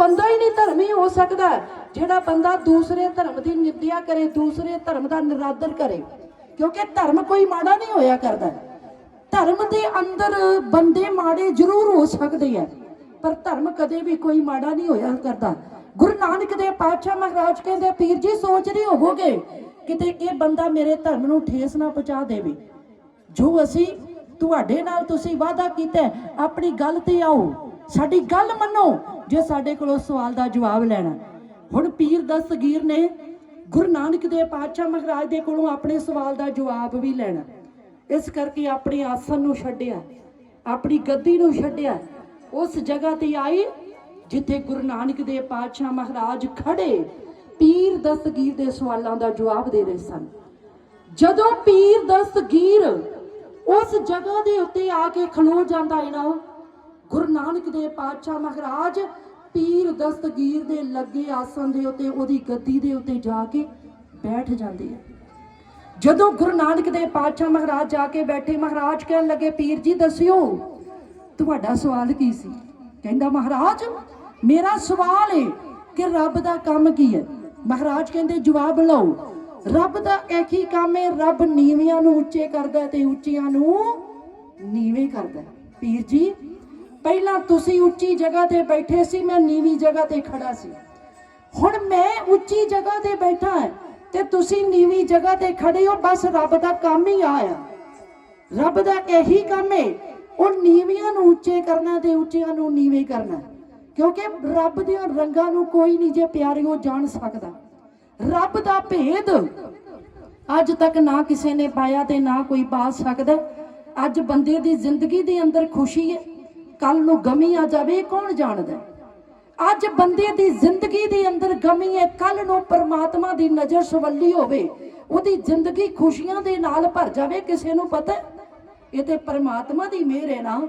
ਬੰਦਾ ਹੀ ਨਹੀਂ ਧਰਮੀ ਹੋ ਸਕਦਾ। ਜਿਹੜਾ ਬੰਦਾ ਦੂਸਰੇ ਧਰਮ ਦੀ ਨਿੰਦਿਆ ਕਰੇ, ਦੂਸਰੇ ਧਰਮ ਦਾ ਨਿਰਾਦਰ ਕਰੇ। ਕਿਉਂਕਿ ਧਰਮ ਕੋਈ ਮਾੜਾ ਨਹੀਂ ਹੋਇਆ ਕਰਦਾ। ਧਰਮ ਦੇ ਅੰਦਰ ਬੰਦੇ ਮਾੜੇ ਜ਼ਰੂਰ ਹੋ ਸਕਦੇ ਆ, ਪਰ ਧਰਮ ਕਦੇ ਵੀ ਕੋਈ ਮਾੜਾ ਨਹੀਂ ਹੋਇਆ ਕਰਦਾ। ਗੁਰੂ ਨਾਨਕ ਦੇ ਪਾਤਸ਼ਾਹ ਮਹਾਰਾਜ ਕਹਿੰਦੇ, ਪੀਰ ਜੀ, ਸੋਚ ਰਹੇ ਹੋਵੋਗੇ ਕਿਤੇ ਇਹ ਬੰਦਾ ਮੇਰੇ ਧਰਮ ਨੂੰ ਠੇਸ ਨਾ ਪਹੁੰਚਾ ਦੇਵੇ? ਜੋ ਅਸੀਂ ਤੁਹਾਡੇ ਨਾਲ ਤੁਸੀਂ ਵਾਅਦਾ ਕੀਤਾ ਆਪਣੀ ਗੱਲ ਤੇ ਆਓ। ਸਾਡੀ ਗੱਲ ਮੰਨੋ ਜੇ ਸਾਡੇ ਕੋਲੋਂ ਸਵਾਲ ਦਾ ਜਵਾਬ ਲੈਣਾ। ਹੁਣ ਪੀਰ ਦਸਤਗੀਰ ਨੇ ਗੁਰੂ ਨਾਨਕ ਦੇਵ ਪਾਤਸ਼ਾਹ ਮਹਾਰਾਜ ਦੇ ਕੋਲੋਂ ਆਪਣੇ ਸਵਾਲ ਦਾ ਜਵਾਬ ਵੀ ਲੈਣਾ। ਇਸ ਕਰਕੇ ਆਪਣੇ ਆਸਨ ਨੂੰ ਛੱਡਿਆ, ਆਪਣੀ ਗੱਦੀ ਨੂੰ ਛੱਡਿਆ, ਉਸ ਜਗ੍ਹਾ ਤੇ ਆਈ ਜਿੱਥੇ ਗੁਰੂ ਨਾਨਕ ਦੇਵ ਪਾਤਸ਼ਾਹ ਮਹਾਰਾਜ ਖੜੇ ਪੀਰ ਦਸਗੀਰ ਦੇ ਸਵਾਲਾਂ ਦਾ ਜਵਾਬ ਦੇ ਰਹੇ ਸਨ। ਜਦੋਂ ਪੀਰ ਦਸਗੀਰ ਉਸ ਜਗ੍ਹਾ ਦੇ ਉੱਤੇ ਆ ਕੇ ਖਲੋ ਜਾਂਦਾ ਹੈ ਨਾ ਗੁਰੂ ਨਾਨਕ ਦੇ ਪਾਤਸ਼ਾਹ ਮਹਾਰਾਜ ਪੀਰ ਦਸਤਗੀਰ ਦੇ ਲੱਗੇ ਆਸਨ ਦੇ ਉੱਤੇ, ਉਹਦੀ ਗੱਦੀ ਦੇ ਉੱਤੇ ਜਾ ਕੇ ਬੈਠ ਜਾਂਦੇ ਆ। ਜਦੋਂ ਗੁਰੂ ਨਾਨਕ ਦੇ ਪਾਤਸ਼ਾਹ ਮਹਾਰਾਜ ਜਾ ਕੇ ਬੈਠੇ, ਮਹਾਰਾਜ ਕਹਿਣ ਲੱਗੇ, ਪੀਰ ਜੀ, ਦੱਸਿਓ, ਤੁਹਾਡਾ ਸਵਾਲ ਕੀ ਸੀ? ਕਹਿੰਦਾ, ਮਹਾਰਾਜ, ਮੇਰਾ ਸਵਾਲ ਹੈ ਕਿ ਰੱਬ ਦਾ ਕੰਮ ਕੀ ਹੈ? ਮਹਾਰਾਜ ਕਹਿੰਦੇ, ਜਵਾਬ ਲਓ, ਰੱਬ ਦਾ ਇੱਕ ਹੀ ਕੰਮ ਹੈ ਰੱਬ ਨੀਵਿਆਂ ਨੂੰ ਉੱਚੇ ਕਰਦਾ ਤੇ ਉੱਚਿਆਂ ਨੂੰ ਨੀਵੇਂ ਕਰਦਾ ਪੀਰ ਜੀ ਪਹਿਲਾਂ ਤੁਸੀਂ ਉੱਚੀ ਜਗ੍ਹਾ ਤੇ ਬੈਠੇ ਸੀ, ਮੈਂ ਨੀਵੀਂ ਜਗ੍ਹਾ ਤੇ ਖੜਾ ਸੀ। ਹੁਣ ਮੈਂ ਉੱਚੀ ਜਗ੍ਹਾ ਤੇ ਬੈਠਾ ਹਾਂ ਤੇ ਤੁਸੀਂ ਨੀਵੀਂ ਜਗ੍ਹਾ ਤੇ ਖੜੇ ਹੋ, ਬਸ ਰੱਬ ਦਾ ਕੰਮ ਹੀ ਆਇਆ ਰੱਬ ਦਾ ਇਹੀ ਕੰਮ ਹੈ ਉਹ ਨੀਵੀਆਂ ਨੂੰ ਉੱਚੇ ਕਰਨਾ ਤੇ ਉੱਚਿਆਂ ਨੂੰ ਨੀਵੇਂ ਕਰਨਾ। ਕਿਉਂਕਿ ਰੱਬ ਦੀਆਂ ਰੰਗਾਂ ਨੂੰ ਕੋਈ ਨਹੀਂ ਜੇ ਪਿਆਰਿਓ ਜਾਣ ਸਕਦਾ। ਰੱਬ ਦਾ ਭੇਦ ਅੱਜ ਤੱਕ ਨਾ ਕਿਸੇ ਨੇ ਪਾਇਆ ਤੇ ਨਾ ਕੋਈ ਪਾ ਸਕਦਾ। ਅੱਜ ਬੰਦੇ ਦੀ ਜ਼ਿੰਦਗੀ ਦੇ ਅੰਦਰ ਖੁਸ਼ੀ ਹੈ ਕੱਲ ਨੂੰ ਗਮੀ ਆ ਜਾਵੇ ਕੌਣ ਜਾਣਦਾ? ਅੱਜ ਬੰਦੇ ਦੀ ਜ਼ਿੰਦਗੀ ਦੇ ਅੰਦਰ ਗਮੀ ਹੈ, ਕੱਲ ਨੂੰ ਪਰਮਾਤਮਾ ਦੀ ਨਜ਼ਰ ਸਵੱਲੀ ਹੋਵੇ, ਉਹਦੀ ਜ਼ਿੰਦਗੀ ਖੁਸ਼ੀਆਂ ਦੇ ਨਾਲ ਭਰ ਜਾਵੇ, ਕਿਸੇ ਨੂੰ ਪਤਾ ਇਹ ਤੇ ਪਰਮਾਤਮਾ ਦੀ ਮਿਹਰ ਹੈ ਨਾ,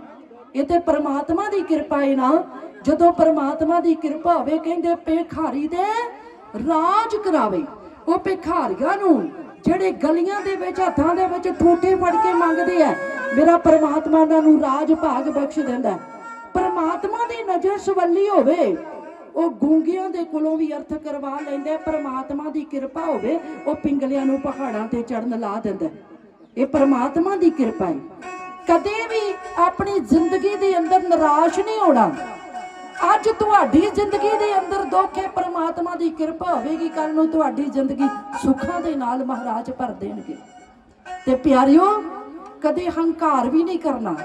ਇਹ ਤੇ ਪਰਮਾਤਮਾ ਦੀ ਕਿਰਪਾ ਹੈ ਨਾ, ਜਦੋਂ ਪਰਮਾਤਮਾ ਦੀ ਕਿਰਪਾ ਹੋਵੇ, ਕਹਿੰਦੇ, ਭਿਖਾਰੀ ਦੇ ਰਾਜ ਕਰਾਵੇ, ਉਹ ਭਿਖਾਰੀਆਂ ਨੂੰ ਜਿਹੜੇ ਗਲੀਆਂ ਦੇ ਵਿੱਚ, ਹੱਥਾਂ ਦੇ ਵਿੱਚ ਠੂਠੇ ਫੜ ਕੇ ਮੰਗਦੇ ਆ, ਮੇਰਾ ਪਰਮਾਤਮਾ ਉਹਨਾਂ ਨੂੰ ਰਾਜ ਭਾਗ ਬਖਸ਼ ਦਿੰਦਾ। ਪਰਮਾਤਮਾ ਦੀ ਨਜ਼ਰ ਸਵੱਲੀ ਹੋਵੇ, ਉਹ ਗੂੰਗੀਆਂ ਦੇ ਕੋਲੋਂ ਵੀ ਅਰਥ ਕਰਵਾ ਲੈਂਦਾ, ਪਰਮਾਤਮਾ ਦੀ ਕਿਰਪਾ ਹੋਵੇ, ਉਹ ਪਿੰਗਲਿਆਂ ਨੂੰ ਪਹਾੜਾਂ ਤੇ ਚੜਨ ਲਾ ਦਿੰਦਾ। ਇਹ ਪਰਮਾਤਮਾ ਦੀ ਕਿਰਪਾ ਹੈ। ਕਦੇ ਵੀ ਆਪਣੀ ਜ਼ਿੰਦਗੀ ਦੇ ਅੰਦਰ ਨਿਰਾਸ਼ ਨਹੀਂ ਹੋਣਾ। ਅੱਜ ਤੁਹਾਡੀ ਜ਼ਿੰਦਗੀ ਦੇ ਅੰਦਰ ਦੁੱਖ ਹੈ, ਪਰਮਾਤਮਾ ਦੀ ਕਿਰਪਾ ਹੋਵੇਗੀ ਕੱਲ ਨੂੰ ਤੁਹਾਡੀ ਜ਼ਿੰਦਗੀ ਸੁੱਖਾਂ ਦੇ ਨਾਲ ਮਹਾਰਾਜ ਭਰ ਦੇਣਗੇ। ਤੇ ਪਿਆਰਿਓ, ਕਦੇ ਹੰਕਾਰ ਵੀ ਨਹੀਂ ਕਰਨਾ,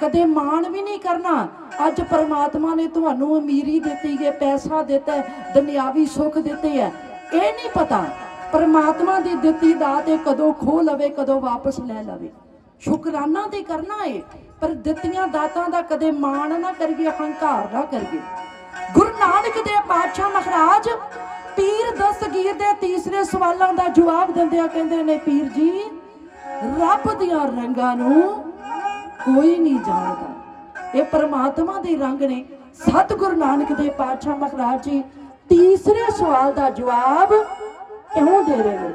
ਕਦੇ ਮਾਣ ਵੀ ਨਹੀਂ ਕਰਨਾ। ਅੱਜ ਪਰਮਾਤਮਾ ਨੇ ਤੁਹਾਨੂੰ ਅਮੀਰੀ ਦਿੱਤੀ ਹੈ, ਪੈਸਾ ਦਿੱਤਾ ਦੁਨਿਆਵੀ ਸੁੱਖ ਦਿੱਤੇ ਹੈ। ਇਹ ਨਹੀਂ ਪਤਾ ਪਰਮਾਤਮਾ ਦੀ ਦਿੱਤੀ ਦਾਤ ਇਹ ਕਦੋਂ ਖੋ ਲਵੇ, ਕਦੋਂ ਵਾਪਸ ਲੈ ਲਵੇ। ਸ਼ੁਕਰਾਨਾ ਤੇ ਕਰਨਾ ਏ। ਪਰ ਦਿੱਤੀਆਂ ਦਾਤਾਂ ਦਾ ਕਦੇ ਮਾਣ ਨਾ ਕਰੀਏ ਹੰਕਾਰ ਨਾ ਕਰੀਏ। ਗੁਰੂ ਨਾਨਕ ਦੇ ਪਾਤਸ਼ਾਹ ਮਹਾਰਾਜ ਪੀਰ ਦਸਤਗੀਰ ਦੇ ਤੀਸਰੇ ਸਵਾਲਾਂ ਦਾ ਜਵਾਬ ਦਿੰਦਿਆਂ ਕਹਿੰਦੇ ਨੇ, ਪੀਰ ਜੀ, ਰੱਬ ਦੀਆਂ ਰੰਗਾਂ ਨੂੰ ਕੋਈ ਨਹੀਂ ਜਾਣਦਾ। ਇਹ ਪਰਮਾਤਮਾ ਦੇ ਰੰਗ ਨੇ। ਸਤਿਗੁਰੂ ਨਾਨਕ ਦੇ ਪਾਤਸ਼ਾਹ ਮਹਾਰਾਜ ਜੀ ਤੀਸਰੇ ਸਵਾਲ ਦਾ ਜਵਾਬ ਕਿਉਂ ਦੇ ਰਹੇ ਨੇ?